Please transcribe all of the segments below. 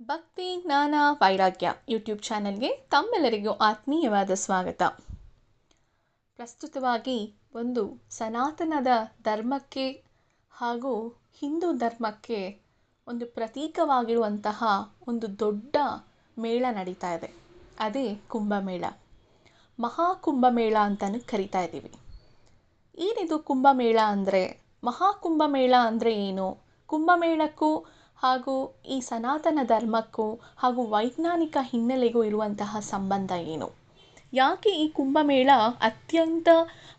ಭಕ್ತಿ, ಜ್ಞಾನ, ವೈರಾಗ್ಯ ಯೂಟ್ಯೂಬ್ ಚಾನೆಲ್ಗೆ ತಮ್ಮೆಲ್ಲರಿಗೂ ಆತ್ಮೀಯವಾದ ಸ್ವಾಗತ. ಪ್ರಸ್ತುತವಾಗಿ ಒಂದು ಸನಾತನದ ಧರ್ಮಕ್ಕೆ ಹಾಗೂ ಹಿಂದೂ ಧರ್ಮಕ್ಕೆ ಒಂದು ಪ್ರತೀಕವಾಗಿರುವಂತಹ ಒಂದು ದೊಡ್ಡ ಮೇಳ ನಡೀತಾ ಇದೆ. ಅದೇ ಕುಂಭಮೇಳ. ಮಹಾಕುಂಭಮೇಳ ಅಂತಲೂ ಕರಿತಾ ಇದ್ದೀವಿ. ಏನಿದು ಕುಂಭಮೇಳ ಅಂದರೆ? ಮಹಾಕುಂಭಮೇಳ ಅಂದರೆ ಏನು? ಕುಂಭಮೇಳಕ್ಕೂ ಹಾಗೂ ಈ ಸನಾತನ ಧರ್ಮಕ್ಕೂ ಹಾಗೂ ವೈಜ್ಞಾನಿಕ ಹಿನ್ನೆಲೆಗೂ ಇರುವಂತಹ ಸಂಬಂಧ ಏನು? ಯಾಕೆ ಈ ಕುಂಭಮೇಳ ಅತ್ಯಂತ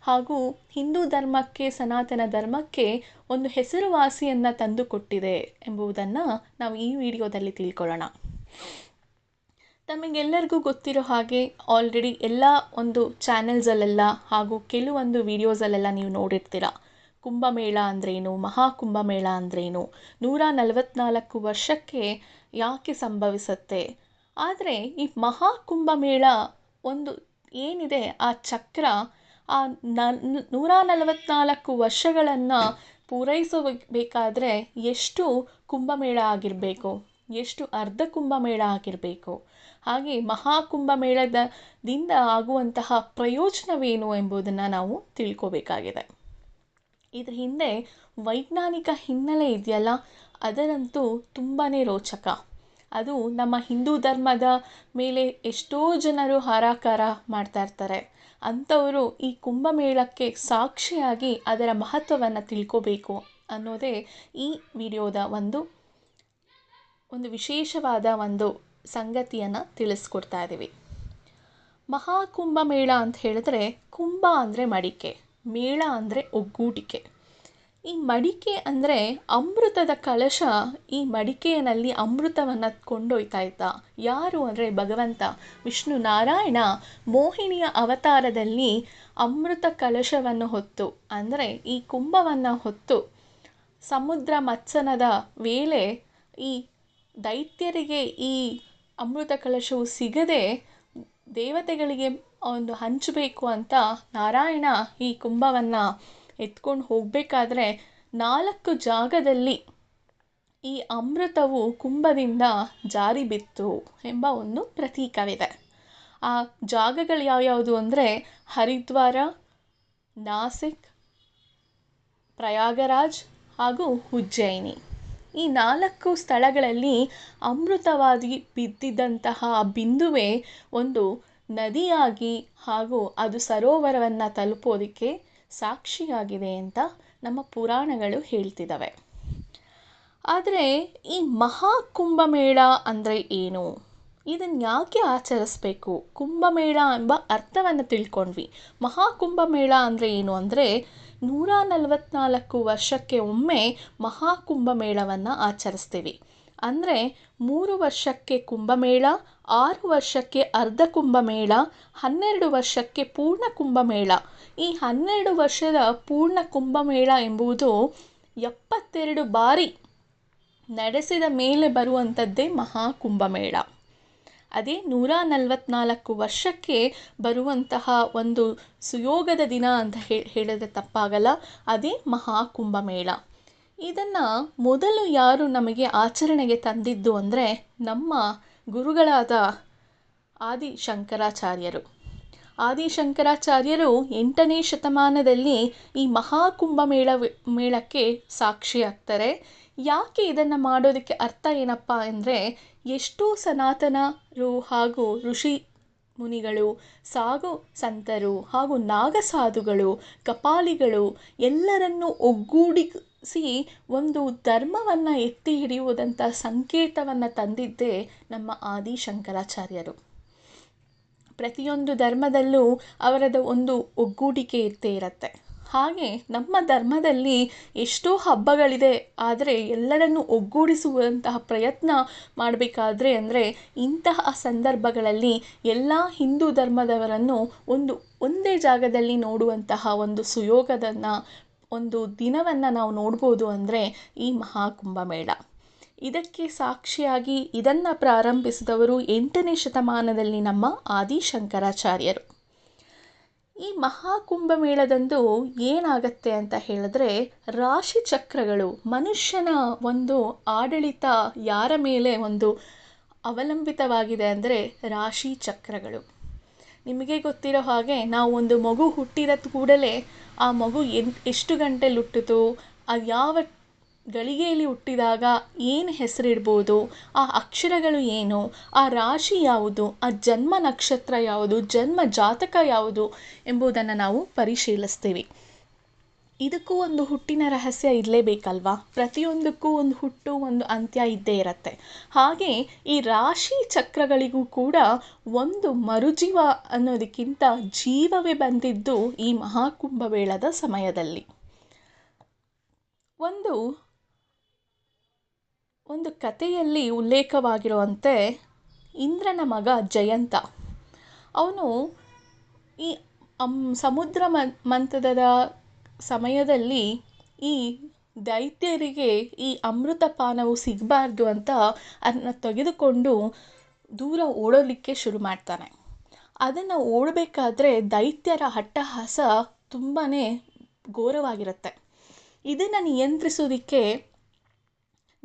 ಹಾಗೂ ಹಿಂದೂ ಧರ್ಮಕ್ಕೆ, ಸನಾತನ ಧರ್ಮಕ್ಕೆ ಒಂದು ಹೆಸರುವಾಸಿಯನ್ನು ತಂದುಕೊಟ್ಟಿದೆ ಎಂಬುದನ್ನು ನಾವು ಈ ವಿಡಿಯೋದಲ್ಲಿ ತಿಳ್ಕೊಳ್ಳೋಣ. ತಮಗೆಲ್ಲರಿಗೂ ಗೊತ್ತಿರೋ ಹಾಗೆ ಆಲ್ರೆಡಿ ಎಲ್ಲ ಒಂದು ಚಾನೆಲ್ಸಲ್ಲೆಲ್ಲ ಹಾಗೂ ಕೆಲವೊಂದು ವಿಡಿಯೋಸಲ್ಲೆಲ್ಲ ನೀವು ನೋಡಿರ್ತೀರ. ಕುಂಭಮೇಳ ಅಂದ್ರೇನು? ಮಹಾಕುಂಭಮೇಳ ಅಂದ್ರೇನು? ನೂರ ನಲವತ್ನಾಲ್ಕು ವರ್ಷಕ್ಕೆ ಯಾಕೆ ಸಂಭವಿಸುತ್ತೆ? ಆದರೆ ಈ ಮಹಾಕುಂಭಮೇಳ ಒಂದು ಏನಿದೆ? ಆ ಚಕ್ರ, ಆ ನೂರ ನಲವತ್ನಾಲ್ಕು ವರ್ಷಗಳನ್ನು ಪೂರೈಸಬೇಕಾದ್ರೆ ಎಷ್ಟು ಕುಂಭಮೇಳ ಆಗಿರಬೇಕು? ಎಷ್ಟು ಅರ್ಧ ಕುಂಭಮೇಳ ಆಗಿರಬೇಕು? ಹಾಗೆ ಮಹಾಕುಂಭಮೇಳದಿಂದ ಆಗುವಂತಹ ಪ್ರಯೋಜನವೇನು ಎಂಬುದನ್ನು ನಾವು ತಿಳ್ಕೋಬೇಕಾಗಿದೆ. ಇದ್ರ ಹಿಂದೆ ವೈಜ್ಞಾನಿಕ ಹಿನ್ನೆಲೆ ಇದೆಯಲ್ಲ, ಅದರಂತೂ ತುಂಬಾ ರೋಚಕ. ಅದು ನಮ್ಮ ಹಿಂದೂ ಧರ್ಮದ ಮೇಲೆ ಎಷ್ಟೋ ಜನರು ಹಾರಾಕಾರ ಮಾಡ್ತಾ ಇರ್ತಾರೆ. ಅಂಥವರು ಈ ಕುಂಭಮೇಳಕ್ಕೆ ಸಾಕ್ಷಿಯಾಗಿ ಅದರ ಮಹತ್ವವನ್ನು ತಿಳ್ಕೋಬೇಕು ಅನ್ನೋದೇ ಈ ವಿಡಿಯೋದ ಒಂದು ಒಂದು ವಿಶೇಷವಾದ ಒಂದು ಸಂಗತಿಯನ್ನು ತಿಳಿಸ್ಕೊಡ್ತಾ ಇದ್ದೀವಿ ಮಹಾಕುಂಭಮೇಳ ಅಂತ ಹೇಳಿದ್ರೆ ಕುಂಭ ಅಂದರೆ ಮಡಿಕೆ. ಮೇಳ ಅಂದರೆ ಒಗ್ಗೂಡಿಕೆ. ಈ ಮಡಿಕೆ ಅಂದರೆ ಅಮೃತದ ಕಲಶ ಈ ಮಡಿಕೆಯಲ್ಲಿ ಅಮೃತವನ್ನು ಕೊಂಡೊಯ್ತಾ ಇದ್ದ ಯಾರು ಅಂದರೆ ಭಗವಂತ, ವಿಷ್ಣು ನಾರಾಯಣ ಮೋಹಿನಿಯ ಅವತಾರದಲ್ಲಿ ಅಮೃತ ಕಲಶವನ್ನು ಹೊತ್ತು, ಅಂದರೆ ಈ ಕುಂಭವನ್ನು ಹೊತ್ತು ಸಮುದ್ರ ಮತ್ಸನದ ವೇಳೆ ಈ ದೈತ್ಯರಿಗೆ ಈ ಅಮೃತ ಕಲಶವು ಸಿಗದೆ ದೇವತೆಗಳಿಗೆ ಒಂದು ಹಂಚಬೇಕು ಅಂತ ನಾರಾಯಣ ಈ ಕುಂಭವನ್ನು ಎತ್ಕೊಂಡು ಹೋಗಬೇಕಾದ್ರೆ ನಾಲ್ಕು ಜಾಗದಲ್ಲಿ ಈ ಅಮೃತವು ಕುಂಭದಿಂದ ಜಾರಿ ಬಿತ್ತು ಎಂಬ ಒಂದು ಪ್ರತೀಕವಿದೆ. ಆ ಜಾಗಗಳು ಯಾವ್ಯಾವುದು ಅಂದರೆ ಹರಿದ್ವಾರ, ನಾಸಿಕ್, ಪ್ರಯಾಗರಾಜ್ ಹಾಗೂ ಉಜ್ಜಯಿನಿ. ಈ ನಾಲ್ಕು ಸ್ಥಳಗಳಲ್ಲಿ ಅಮೃತವಾಗಿ ಬಿದ್ದಿದ್ದಂತಹ ಬಿಂದುವೇ ಒಂದು ನದಿಯಾಗಿ ಹಾಗೂ ಅದು ಸರೋವರವನ್ನು ತಲುಪೋದಕ್ಕೆ ಸಾಕ್ಷಿಯಾಗಿದೆ ಅಂತ ನಮ್ಮ ಪುರಾಣಗಳು ಹೇಳ್ತಿದ್ದಾವೆ ಆದರೆ ಈ ಮಹಾಕುಂಭಮೇಳ ಅಂದರೆ ಏನು? ಇದನ್ನು ಯಾಕೆ ಆಚರಿಸ್ಬೇಕು? ಕುಂಭಮೇಳ ಎಂಬ ಅರ್ಥವನ್ನು ತಿಳ್ಕೊಂಡ್ವಿ. ಮಹಾಕುಂಭಮೇಳ ಅಂದರೆ ಏನು ಅಂದರೆ ನೂರ ನಲವತ್ನಾಲ್ಕು ವರ್ಷಕ್ಕೆ ಒಮ್ಮೆ ಮಹಾಕುಂಭಮೇಳವನ್ನು ಆಚರಿಸ್ತೀವಿ. ಅಂದರೆ ಮೂರು ವರ್ಷಕ್ಕೆ ಕುಂಭಮೇಳ, ಆರು ವರ್ಷಕ್ಕೆ ಅರ್ಧ ಕುಂಭಮೇಳ, ಹನ್ನೆರಡು ವರ್ಷಕ್ಕೆ ಪೂರ್ಣ ಕುಂಭಮೇಳ. ಈ ಹನ್ನೆರಡು ವರ್ಷದ ಪೂರ್ಣ ಕುಂಭಮೇಳ ಎಂಬುದು ಎಪ್ಪತ್ತೆರಡು ಬಾರಿ ನಡೆಸಿದ ಮೇಲೆ ಬರುವಂಥದ್ದೇ ಮಹಾಕುಂಭಮೇಳ ಅದೇ ನೂರ ನಲವತ್ನಾಲ್ಕು ವರ್ಷಕ್ಕೆ ಬರುವಂತಹ ಒಂದು ಸುಯೋಗದ ದಿನ ಅಂತ ಹೇಳಿದ್ರೆ ತಪ್ಪಾಗಲ್ಲ. ಅದೇ ಮಹಾಕುಂಭಮೇಳ ಇದನ್ನು ಮೊದಲು ಯಾರು ನಮಗೆ ಆಚರಣೆಗೆ ತಂದಿದ್ದು ಅಂದರೆ ನಮ್ಮ ಗುರುಗಳಾದ ಆದಿ ಶಂಕರಾಚಾರ್ಯರು ಆದಿಶಂಕರಾಚಾರ್ಯರು ಎಂಟನೇ ಶತಮಾನದಲ್ಲಿ ಈ ಮಹಾಕುಂಭ ಮೇಳ ಮೇಳಕ್ಕೆ ಸಾಕ್ಷಿಯಾಗ್ತಾರೆ. ಯಾಕೆ ಇದನ್ನು ಮಾಡೋದಕ್ಕೆ ಅರ್ಥ ಏನಪ್ಪ ಅಂದರೆ ಎಷ್ಟೋ ಸನಾತನರು ಹಾಗೂ ಋಷಿ ಮುನಿಗಳು ಸಾಗು ಸಂತರು ಹಾಗೂ ನಾಗಸಾಧುಗಳು, ಕಪಾಲಿಗಳು ಎಲ್ಲರನ್ನೂ ಒಗ್ಗೂಡಿಸಿ ಒಂದು ಧರ್ಮವನ್ನು ಎತ್ತಿ ಹಿಡಿಯುವುದಂಥ ಸಂಕೇತವನ್ನು ತಂದಿದ್ದೇ ನಮ್ಮ ಆದಿ ಶಂಕರಾಚಾರ್ಯರು. ಪ್ರತಿಯೊಂದು ಧರ್ಮದಲ್ಲೂ ಅವರದ್ದು ಒಂದು ಒಗ್ಗೂಡಿಕೆ ಇದ್ದೇ ಇರುತ್ತೆ. ಹಾಗೆ ನಮ್ಮ ಧರ್ಮದಲ್ಲಿ ಎಷ್ಟೋ ಹಬ್ಬಗಳಿದೆ, ಆದರೆ ಎಲ್ಲರನ್ನೂ ಒಗ್ಗೂಡಿಸುವಂತಹ ಪ್ರಯತ್ನ ಮಾಡಬೇಕಾದ್ರೆ ಅಂದರೆ ಇಂತಹ ಸಂದರ್ಭಗಳಲ್ಲಿ ಎಲ್ಲ ಹಿಂದೂ ಧರ್ಮದವರನ್ನು ಒಂದು, ಒಂದೇ ಜಾಗದಲ್ಲಿ ನೋಡುವಂತಹ ಒಂದು ಸುಯೋಗದನ್ನು ಒಂದು ದಿನವನ್ನು ನಾವು ನೋಡ್ಬೋದು ಅಂದರೆ ಈ ಮಹಾಕುಂಭಮೇಳ ಇದಕ್ಕೆ ಸಾಕ್ಷಿಯಾಗಿ ಇದನ್ನು ಪ್ರಾರಂಭಿಸಿದವರು ಎಂಟನೇ ಶತಮಾನದಲ್ಲಿ ನಮ್ಮ ಆದಿಶಂಕರಾಚಾರ್ಯರು. ಈ ಮಹಾಕುಂಭಮೇಳದಂದು ಏನಾಗತ್ತೆ ಅಂತ ಹೇಳಿದ್ರೆ ರಾಶಿ ಚಕ್ರಗಳು, ಮನುಷ್ಯನ ಒಂದು ಆಡಳಿತ ಯಾರ ಮೇಲೆ ಒಂದು ಅವಲಂಬಿತವಾಗಿದೆ ಅಂದರೆ ರಾಶಿ ಚಕ್ರಗಳು. ನಿಮಗೆ ಗೊತ್ತಿರೋ ಹಾಗೆ ನಾವು ಒಂದು ಮಗು ಹುಟ್ಟಿದ ಕೂಡಲೇ ಆ ಮಗು ಎನ್, ಎಷ್ಟು ಗಂಟೆಲಿ ಹುಟ್ಟಿತು? ಅದು ಯಾವ ಗಳಿಗೆಯಲ್ಲಿ ಹುಟ್ಟಿದಾಗ ಏನು ಹೆಸರಿಡ್ಬೋದು? ಆ ಅಕ್ಷರಗಳು ಏನು? ಆ ರಾಶಿ ಯಾವುದು? ಆ ಜನ್ಮ ನಕ್ಷತ್ರ ಯಾವುದು? ಜನ್ಮ ಜಾತಕ ಯಾವುದು? ಎಂಬುದನ್ನು ನಾವು ಪರಿಶೀಲಿಸ್ತೀವಿ. ಇದಕ್ಕೂ ಒಂದು ಹುಟ್ಟಿನ ರಹಸ್ಯ ಇರಲೇಬೇಕಲ್ವಾ? ಪ್ರತಿಯೊಂದಕ್ಕೂ ಒಂದು ಹುಟ್ಟು, ಒಂದು ಅಂತ್ಯ ಇದ್ದೇ ಇರತ್ತೆ. ಹಾಗೆ ಈ ರಾಶಿ ಚಕ್ರಗಳಿಗೂ ಕೂಡ ಒಂದು ಮರುಜೀವ ಅನ್ನೋದಕ್ಕಿಂತ ಜೀವವೇ ಬಂದಿದ್ದು ಈ ಮಹಾಕುಂಭ ಮಹಾಕುಂಭಮೇಳದ ಸಮಯದಲ್ಲಿ. ಒಂದು ಒಂದು ಕಥೆಯಲ್ಲಿ ಉಲ್ಲೇಖವಾಗಿರುವಂತೆ ಇಂದ್ರನ ಮಗ ಜಯಂತ. ಅವನು ಈ ಸಮುದ್ರ ಮಂಥನದ ಸಮಯದಲ್ಲಿ ಈ ದೈತ್ಯರಿಗೆ ಈ ಅಮೃತ ಪಾನವು ಸಿಗಬಾರ್ದು ಅಂತ ಅದನ್ನ ತೆಗೆದುಕೊಂಡು ದೂರ ಓಡೋಲಿಕ್ಕೆ ಶುರು ಮಾಡ್ತಾನೆ. ಅದನ್ನು ಓಡಬೇಕಾದ್ರೆ ದೈತ್ಯರ ಅಟ್ಟಹಾಸ ತುಂಬಾ ಘೋರವಾಗಿರುತ್ತೆ. ಇದನ್ನು ನಿಯಂತ್ರಿಸೋದಕ್ಕೆ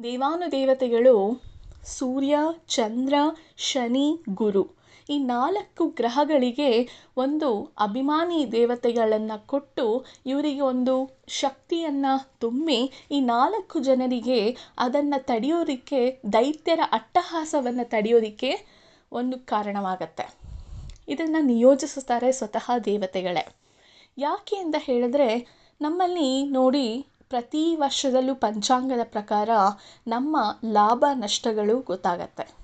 ದೇವಾನುದೇವತೆಗಳು ಸೂರ್ಯ, ಚಂದ್ರ, ಶನಿ, ಗುರು. ಈ ನಾಲ್ಕು ಗ್ರಹಗಳಿಗೆ ಒಂದು ಅಭಿಮಾನಿ ದೇವತೆಗಳನ್ನು ಕೊಟ್ಟು ಇವರಿಗೆ ಒಂದು ಶಕ್ತಿಯನ್ನು ತುಂಬಿ ಈ ನಾಲ್ಕು ಜನರಿಗೆ ಅದನ್ನು ತಡೆಯೋದಕ್ಕೆ, ದೈತ್ಯರ ಅಟ್ಟಹಾಸವನ್ನು ತಡೆಯೋದಕ್ಕೆ ಒಂದು ಕಾರಣವಾಗತ್ತೆ. ಇದನ್ನು ನಿಯೋಜಿಸುತ್ತಾರೆ ಸ್ವತಃ ದೇವತೆಗಳೇ. ಯಾಕೆ ಅಂತ ಹೇಳಿದ್ರೆ, ನಮ್ಮಲ್ಲಿ ನೋಡಿ ಪ್ರತಿ ವರ್ಷದಲ್ಲೂ ಪಂಚಾಂಗದ ಪ್ರಕಾರ ನಮ್ಮ ಲಾಭ ನಷ್ಟಗಳು ಗೊತ್ತಾಗತ್ತೆ.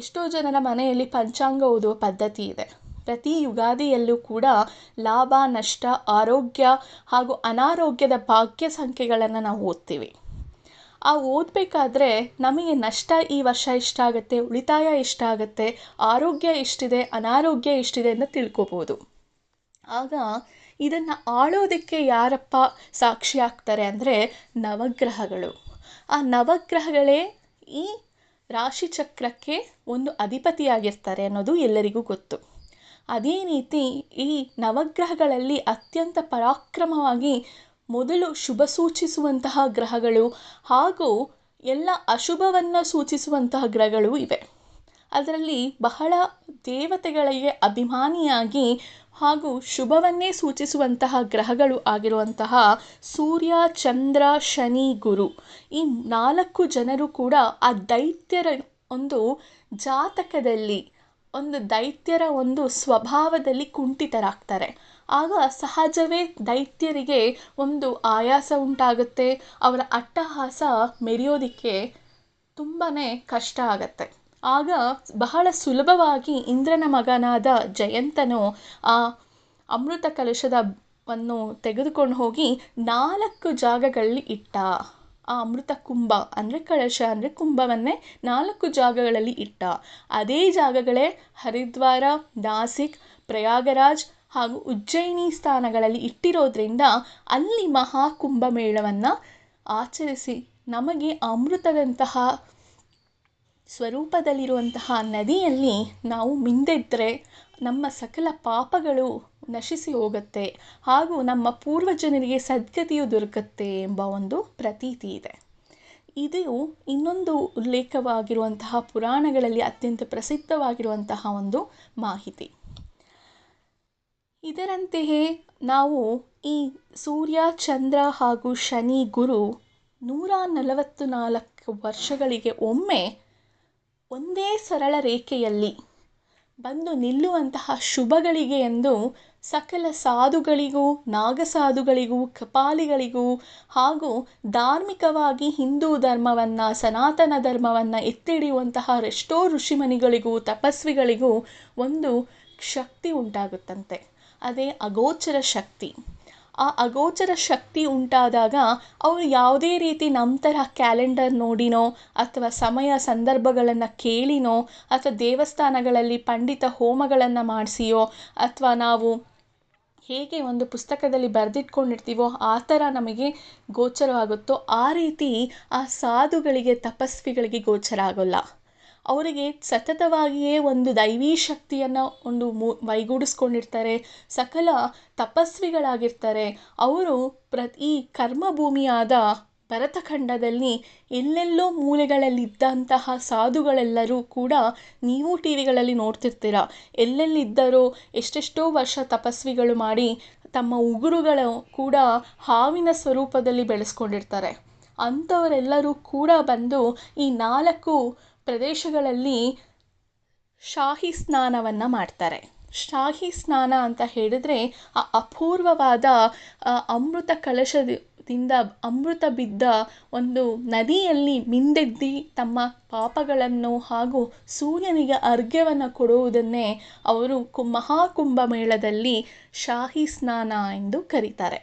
ಎಷ್ಟೋ ಜನರ ಮನೆಯಲ್ಲಿ ಪಂಚಾಂಗ ಓದುವ ಪದ್ಧತಿ ಇದೆ. ಪ್ರತಿ ಯುಗಾದಿಯಲ್ಲೂ ಕೂಡ ಲಾಭ, ನಷ್ಟ, ಆರೋಗ್ಯ ಹಾಗೂ ಅನಾರೋಗ್ಯದ ಭಾಗ್ಯ ಸಂಖ್ಯೆಗಳನ್ನು ನಾವು ಓದ್ತೀವಿ. ಆ ಓದಬೇಕಾದ್ರೆ ನಮಗೆ ನಷ್ಟ ಈ ವರ್ಷ ಎಷ್ಟಾಗುತ್ತೆ, ಉಳಿತಾಯ ಎಷ್ಟಾಗುತ್ತೆ, ಆರೋಗ್ಯ ಎಷ್ಟಿದೆ, ಅನಾರೋಗ್ಯ ಎಷ್ಟಿದೆ ಅಂತ ತಿಳ್ಕೊಬೋದು. ಆಗ ಇದನ್ನು ಆಳೋದಕ್ಕೆ ಯಾರಪ್ಪ ಸಾಕ್ಷಿ ಆಗ್ತಾರೆ ಅಂದರೆ ನವಗ್ರಹಗಳು. ಆ ನವಗ್ರಹಗಳೇ ಈ ರಾಶಿಚಕ್ರಕ್ಕೆ ಒಂದು ಅಧಿಪತಿಯಾಗಿರ್ತಾರೆ ಅನ್ನೋದು ಎಲ್ಲರಿಗೂ ಗೊತ್ತು. ಅದೇ ರೀತಿ ಈ ನವಗ್ರಹಗಳಲ್ಲಿ ಅತ್ಯಂತ ಪರಾಕ್ರಮವಾಗಿ ಮೊದಲು ಶುಭ ಸೂಚಿಸುವಂತಹ ಗ್ರಹಗಳು ಹಾಗೂ ಎಲ್ಲ ಅಶುಭವನ್ನು ಸೂಚಿಸುವಂತಹ ಗ್ರಹಗಳು ಇವೆ. ಅದರಲ್ಲಿ ಬಹಳ ದೇವತೆಗಳಿಗೆ ಅಭಿಮಾನಿಯಾಗಿ ಹಾಗೂ ಶುಭವನ್ನೇ ಸೂಚಿಸುವಂತಹ ಗ್ರಹಗಳು ಆಗಿರುವಂತಹ ಸೂರ್ಯ, ಚಂದ್ರ, ಶನಿ, ಗುರು. ಈ ನಾಲ್ಕು ಜನರು ಕೂಡ ಆ ದೈತ್ಯರ ಒಂದು ಜಾತಕದಲ್ಲಿ, ಒಂದು ದೈತ್ಯರ ಒಂದು ಸ್ವಭಾವದಲ್ಲಿ ಕುಂಠಿತರಾಗ್ತಾರೆ. ಆಗ ಸಹಜವೇ ದೈತ್ಯರಿಗೆ ಒಂದು ಆಯಾಸ ಉಂಟಾಗುತ್ತೆ, ಅವರ ಅಟ್ಟಹಾಸ ಮೆರೆಯೋದಕ್ಕೆ ತುಂಬಾ ಕಷ್ಟ ಆಗತ್ತೆ. ಆಗ ಬಹಳ ಸುಲಭವಾಗಿ ಇಂದ್ರನ ಮಗನಾದ ಜಯಂತನು ಆ ಅಮೃತ ಕಲಶದವನ್ನು ತೆಗೆದುಕೊಂಡು ಹೋಗಿ ನಾಲ್ಕು ಜಾಗಗಳಲ್ಲಿ ಇಟ್ಟ. ಆ ಅಮೃತ ಕುಂಭ ಅಂದರೆ ಕಳಶ ಅಂದರೆ ಕುಂಭವನ್ನೇ ನಾಲ್ಕು ಜಾಗಗಳಲ್ಲಿ ಇಟ್ಟ. ಅದೇ ಜಾಗಗಳೇ ಹರಿದ್ವಾರ, ನಾಸಿಕ್, ಪ್ರಯಾಗರಾಜ್ ಹಾಗೂ ಉಜ್ಜಯಿನಿ ಸ್ಥಾನಗಳಲ್ಲಿ ಇಟ್ಟಿರೋದ್ರಿಂದ ಅಲ್ಲಿ ಮಹಾಕುಂಭಮೇಳವನ್ನು ಆಚರಿಸಿ ನಮಗೆ ಅಮೃತದಂತಹ ಸ್ವರೂಪದಲ್ಲಿರುವಂತಹ ನದಿಯಲ್ಲಿ ನಾವು ಮಿಂದೆದ್ದರೆ ನಮ್ಮ ಸಕಲ ಪಾಪಗಳು ನಶಿಸಿ ಹೋಗುತ್ತೆ ಹಾಗೂ ನಮ್ಮ ಪೂರ್ವಜನರಿಗೆ ಸದ್ಗತಿಯು ದೊರಕುತ್ತೆ ಎಂಬ ಒಂದು ಪ್ರತೀತಿ ಇದೆ. ಇದು ಇನ್ನೊಂದು ಉಲ್ಲೇಖವಾಗಿರುವಂತಹ ಪುರಾಣಗಳಲ್ಲಿ ಅತ್ಯಂತ ಪ್ರಸಿದ್ಧವಾಗಿರುವಂತಹ ಒಂದು ಮಾಹಿತಿ. ಇದರಂತೆಯೇ ನಾವು ಈ ಸೂರ್ಯ, ಚಂದ್ರ ಹಾಗೂ ಶನಿ, ಗುರು ನೂರ ನಲವತ್ತು ನಾಲ್ಕು ವರ್ಷಗಳಿಗೆ ಒಮ್ಮೆ ಒಂದೇ ಸರಳ ರೇಖೆಯಲ್ಲಿ ಬಂದು ನಿಲ್ಲುವಂತಹ ಶುಭಗಳಿಗೆ ಎಂದು ಸಕಲ ಸಾಧುಗಳಿಗೂ, ನಾಗಸಾಧುಗಳಿಗೂ, ಕಪಾಲಿಗಳಿಗೂ ಹಾಗೂ ಧಾರ್ಮಿಕವಾಗಿ ಹಿಂದೂ ಧರ್ಮವನ್ನು, ಸನಾತನ ಧರ್ಮವನ್ನು ಎತ್ತಿ ಹಿಡಿಯುವಂತಹ ಎಷ್ಟೋ ಋಷಿಮನಿಗಳಿಗೂ, ತಪಸ್ವಿಗಳಿಗೂ ಒಂದು ಶಕ್ತಿ ಉಂಟಾಗುತ್ತಂತೆ. ಅದೇ ಅಗೋಚರ ಶಕ್ತಿ. ಆ ಅಗೋಚರ ಶಕ್ತಿ ಉಂಟಾದಾಗ ಅವರು ಯಾವುದೇ ರೀತಿ ನಮ್ಮ ಥರ ಕ್ಯಾಲೆಂಡರ್ ನೋಡಿನೋ ಅಥವಾ ಸಮಯ ಸಂದರ್ಭಗಳನ್ನು ಕೇಳಿನೋ ಅಥವಾ ದೇವಸ್ಥಾನಗಳಲ್ಲಿ ಪಂಡಿತ ಹೋಮಗಳನ್ನು ಮಾಡಿಸಿಯೋ ಅಥವಾ ನಾವು ಹೇಗೆ ಒಂದು ಪುಸ್ತಕದಲ್ಲಿ ಬರೆದಿಟ್ಕೊಂಡಿರ್ತೀವೋ ಆ ಥರ ನಮಗೆ ಗೋಚರವಾಗುತ್ತೋ ಆ ರೀತಿ ಆ ಸಾಧುಗಳಿಗೆ ತಪಸ್ವಿಗಳಿಗೆ ಗೋಚರ ಆಗೋಲ್ಲ. ಅವರಿಗೆ ಸತತವಾಗಿಯೇ ಒಂದು ದೈವೀ ಶಕ್ತಿಯನ್ನು ಒಂದು ಮು, ಮೈಗೂಡಿಸ್ಕೊಂಡಿರ್ತಾರೆ, ಸಕಲ ತಪಸ್ವಿಗಳಾಗಿರ್ತಾರೆ. ಅವರು ಪ್ರತಿ, ಈ ಕರ್ಮಭೂಮಿಯಾದ ಭರತಖಂಡದಲ್ಲಿ ಎಲ್ಲೆಲ್ಲೋ ಮೂಲೆಗಳಲ್ಲಿದ್ದಂತಹ ಸಾಧುಗಳೆಲ್ಲರೂ ಕೂಡ ನೀವು ಟಿ ವಿಗಳಲ್ಲಿ ನೋಡ್ತಿರ್ತೀರ. ಎಲ್ಲೆಲ್ಲಿದ್ದರೋ ಎಷ್ಟೆಷ್ಟೋ ವರ್ಷ ತಪಸ್ವಿಗಳು ಮಾಡಿ ತಮ್ಮ ಉಗುರುಗಳು ಕೂಡ ಹಾವಿನ ಸ್ವರೂಪದಲ್ಲಿ ಬೆಳೆಸ್ಕೊಂಡಿರ್ತಾರೆ. ಅಂಥವರೆಲ್ಲರೂ ಕೂಡ ಬಂದು ಈ ನಾಲ್ಕು ಪ್ರದೇಶಗಳಲ್ಲಿ ಶಾಹಿ ಸ್ನಾನವನ್ನು ಮಾಡ್ತಾರೆ. ಶಾಹಿ ಸ್ನಾನ ಅಂತ ಹೇಳಿದ್ರೆ ಆ ಅಪೂರ್ವವಾದ ಅಮೃತ ಕಲಶದಿಂದ ಅಮೃತ ಬಿದ್ದ ಒಂದು ನದಿಯಲ್ಲಿ ಮಿಂದೆದ್ದಿ ತಮ್ಮ ಪಾಪಗಳನ್ನು ಹಾಗೂ ಸೂರ್ಯನಿಗೆ ಅರ್ಘ್ಯವನ್ನು ಕೊಡುವುದನ್ನೇ ಅವರು ಕು ಮಹಾಕುಂಭಮೇಳದಲ್ಲಿ ಶಾಹಿ ಸ್ನಾನ ಎಂದು ಕರೀತಾರೆ.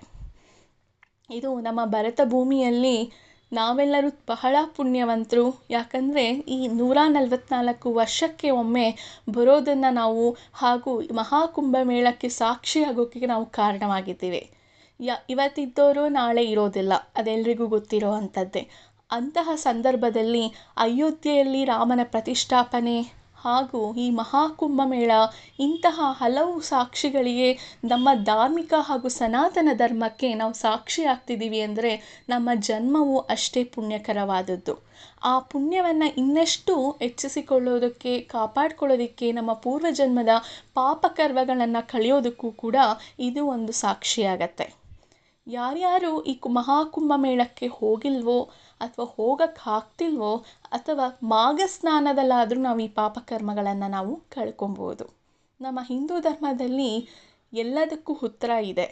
ಇದು ನಮ್ಮ ಭರತ ಭೂಮಿಯಲ್ಲಿ ನಾವೆಲ್ಲರೂ ಬಹಳ ಪುಣ್ಯವಂತರು. ಯಾಕಂದರೆ ಈ ನೂರ ನಲವತ್ನಾಲ್ಕು ವರ್ಷಕ್ಕೆ ಒಮ್ಮೆ ಬರೋದನ್ನು ನಾವು ಹಾಗೂ ಮಹಾಕುಂಭ ಮಹಾಕುಂಭಮೇಳಕ್ಕೆ ಸಾಕ್ಷಿಯಾಗೋಕ್ಕೆ ನಾವು ಕಾರಣವಾಗಿದ್ದೀವಿ. ಯ ಇವತ್ತಿದ್ದವರು ನಾಳೆ ಇರೋದಿಲ್ಲ. ಅದೆಲ್ಲರಿಗೂ ಗೊತ್ತಿರೋ ಅಂಥದ್ದೇ. ಅಂತಹ ಸಂದರ್ಭದಲ್ಲಿ ಅಯೋಧ್ಯೆಯಲ್ಲಿ ರಾಮನ ಪ್ರತಿಷ್ಠಾಪನೆ ಹಾಗೂ ಈ ಮಹಾಕುಂಭಮೇಳ ಇಂತಹ ಹಲವು ಸಾಕ್ಷಿಗಳಿಗೆ ನಮ್ಮ ಧಾರ್ಮಿಕ ಹಾಗೂ ಸನಾತನ ಧರ್ಮಕ್ಕೆ ನಾವು ಸಾಕ್ಷಿ ಆಗ್ತಿದ್ದೀವಿ ಅಂದರೆ ನಮ್ಮ ಜನ್ಮವು ಅಷ್ಟೇ ಪುಣ್ಯಕರವಾದದ್ದು. ಆ ಪುಣ್ಯವನ್ನು ಇನ್ನಷ್ಟು ಹೆಚ್ಚಿಸಿಕೊಳ್ಳೋದಕ್ಕೆ, ಕಾಪಾಡ್ಕೊಳ್ಳೋದಕ್ಕೆ, ನಮ್ಮ ಪೂರ್ವಜನ್ಮದ ಪಾಪಕರ್ವಗಳನ್ನು ಕಳೆಯೋದಕ್ಕೂ ಕೂಡ ಇದು ಒಂದು ಸಾಕ್ಷಿಯಾಗತ್ತೆ. ಯಾರ್ಯಾರು ಈ ಮಹಾಕುಂಭ ಮೇಳಕ್ಕೆ ಹೋಗಿಲ್ವೋ ಅಥವಾ ಹೋಗಕ್ಕೆ ಆಗ್ತಿಲ್ವೋ ಅಥವಾ ಮಾಘ ಸ್ನಾನದಲ್ಲಾದರೂ ನಾವು ಈ ಪಾಪಕರ್ಮಗಳನ್ನು ನಾವು ಕಳ್ಕೊಬೋದು. ನಮ್ಮ ಹಿಂದೂ ಧರ್ಮದಲ್ಲಿ ಎಲ್ಲದಕ್ಕೂ ಉತ್ತರ ಇದೆ.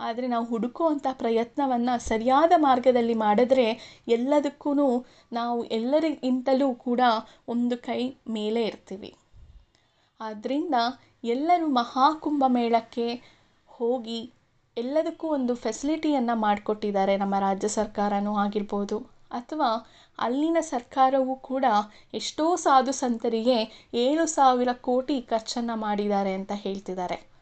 ಆದರೆ ನಾವು ಹುಡುಕುವಂಥ ಪ್ರಯತ್ನವನ್ನು ಸರಿಯಾದ ಮಾರ್ಗದಲ್ಲಿ ಮಾಡಿದ್ರೆ ಎಲ್ಲದಕ್ಕೂ ನಾವು ಎಲ್ಲರಿಗಿಂತಲೂ ಕೂಡ ಒಂದು ಕೈ ಮೇಲೆ ಇರ್ತೀವಿ. ಆದ್ದರಿಂದ ಎಲ್ಲರೂ ಮಹಾಕುಂಭ ಮೇಳಕ್ಕೆ ಹೋಗಿ ಎಲ್ಲದಕ್ಕೂ ಒಂದು ಫೆಸಿಲಿಟಿಯನ್ನು ಮಾಡಿಕೊಟ್ಟಿದ್ದಾರೆ ನಮ್ಮ ರಾಜ್ಯ ಸರ್ಕಾರವೂ ಆಗಿರ್ಬೋದು. ಅಥವಾ ಅಲ್ಲಿನ ಸರ್ಕಾರವು ಕೂಡ ಎಷ್ಟೋ ಸಾಧು ಸಂತರಿಗೆ ಏಳು ಸಾವಿರ ಕೋಟಿ ಖರ್ಚನ್ನು ಮಾಡಿದ್ದಾರೆ ಅಂತ ಹೇಳ್ತಿದ್ದಾರೆ.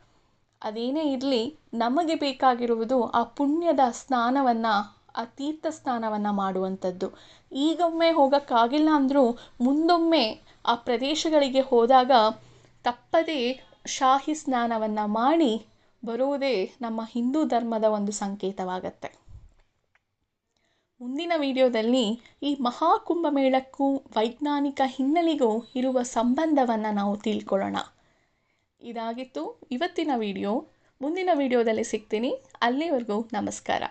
ಅದೇನೇ ಇರಲಿ, ನಮಗೆ ಬೇಕಾಗಿರುವುದು ಆ ಪುಣ್ಯದ ಸ್ನಾನವನ್ನು, ಆ ತೀರ್ಥ ಸ್ನಾನವನ್ನು ಮಾಡುವಂಥದ್ದು. ಈಗೊಮ್ಮೆ ಹೋಗೋಕ್ಕಾಗಿಲ್ಲ ಅಂದರೂ ಮುಂದೊಮ್ಮೆ ಆ ಪ್ರದೇಶಗಳಿಗೆ ಹೋದಾಗ ತಪ್ಪದೇ ಶಾಹಿ ಸ್ನಾನವನ್ನು ಮಾಡಿ ಬರುವುದೇ ನಮ್ಮ ಹಿಂದೂ ಧರ್ಮದ ಒಂದು ಸಂಕೇತವಾಗತ್ತೆ. ಮುಂದಿನ ವಿಡಿಯೋದಲ್ಲಿ ಈ ಮಹಾಕುಂಭಮೇಳಕ್ಕೂ ವೈಜ್ಞಾನಿಕ ಹಿನ್ನೆಲೆಗೂ ಇರುವ ಸಂಬಂಧವನ್ನು ನಾವು ತಿಳ್ಕೊಳ್ಳೋಣ. ಇದಾಗಿತ್ತು ಇವತ್ತಿನ ವಿಡಿಯೋ. ಮುಂದಿನ ವಿಡಿಯೋದಲ್ಲಿ ಸಿಗ್ತೀನಿ. ಅಲ್ಲಿವರೆಗೂ ನಮಸ್ಕಾರ.